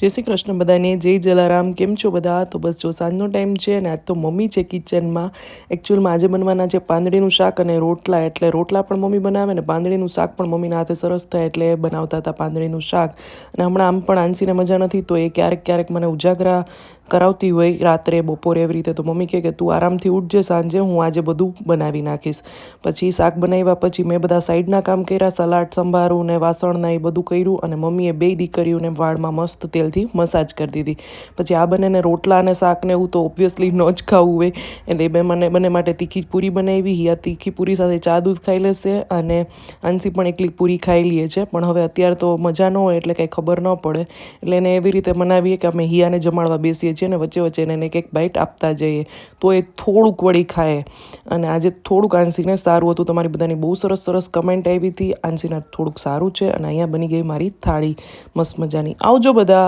જય શ્રી કૃષ્ણ બધાને, જય જલારામ, કેમ છો બધા? તો બસ જો સાંજનો ટાઈમ છે અને આજ તો મમ્મી છે કિચનમાં. એકચ્યુઅલમાં આજે બનવાના છે પાંદડીનું શાક અને રોટલા, એટલે રોટલા પણ મમ્મી બનાવે ને પાંદડીનું શાક પણ મમ્મીના હાથે સરસ થાય એટલે બનાવતા હતા પાંદડીનું શાક. અને હમણાં આમ પણ આંસીને મજા નથી, તો એ ક્યારેક ક્યારેક મને ઉજાગરા કરાવતી હોય, રાત્રે બપોરે એવી રીતે તો મમ્મી કહે કે, તું આરામથી ઉઠજે, સાંજે હું આજે બધું બનાવી નાખીશ. પછી શાક બનાવ્યા પછી મેં બધા સાઈડના કામ કર્યા, સલાડ, સંભારું ને વાસણના એ બધું કર્યું અને મમ્મીએ બે દીકરીઓને વાળમાં મસ્ત તેલથી મસાજ કરી દીધી. પછી આ બંનેને રોટલા અને શાકને એવું તો ઓબ્વિયસલી ન જ ખાવું હોય. એટલે બે મને, બંને માટે તીખી પૂરી બનાવી. હિયા તીખી પૂરી સાથે ચા દૂધ ખાઈ લેશે અને અંશી પણ એકલી પૂરી ખાઈ લઈએ છે. પણ હવે અત્યારે તો મજા ન હોય એટલે કંઈ ખબર ન પડે. એટલે એને એવી રીતે બનાવીએ કે અમે હિયાને જમાડવા બેસીએ છીએ ને વચ્ચે વચ્ચે એને એક એક બાઇટ આપતા જઈએ, તો એ થોડુંક વળી ખાય. અને આજે થોડુંક આંસીને સારું હતું. તમારી બધાની બહુ સરસ સરસ કમેન્ટ આવી હતી. આંસીના થોડુંક સારું છે અને અહીંયા બની ગઈ મારી થાળી. મસ્ત મજાની. આવજો બધા!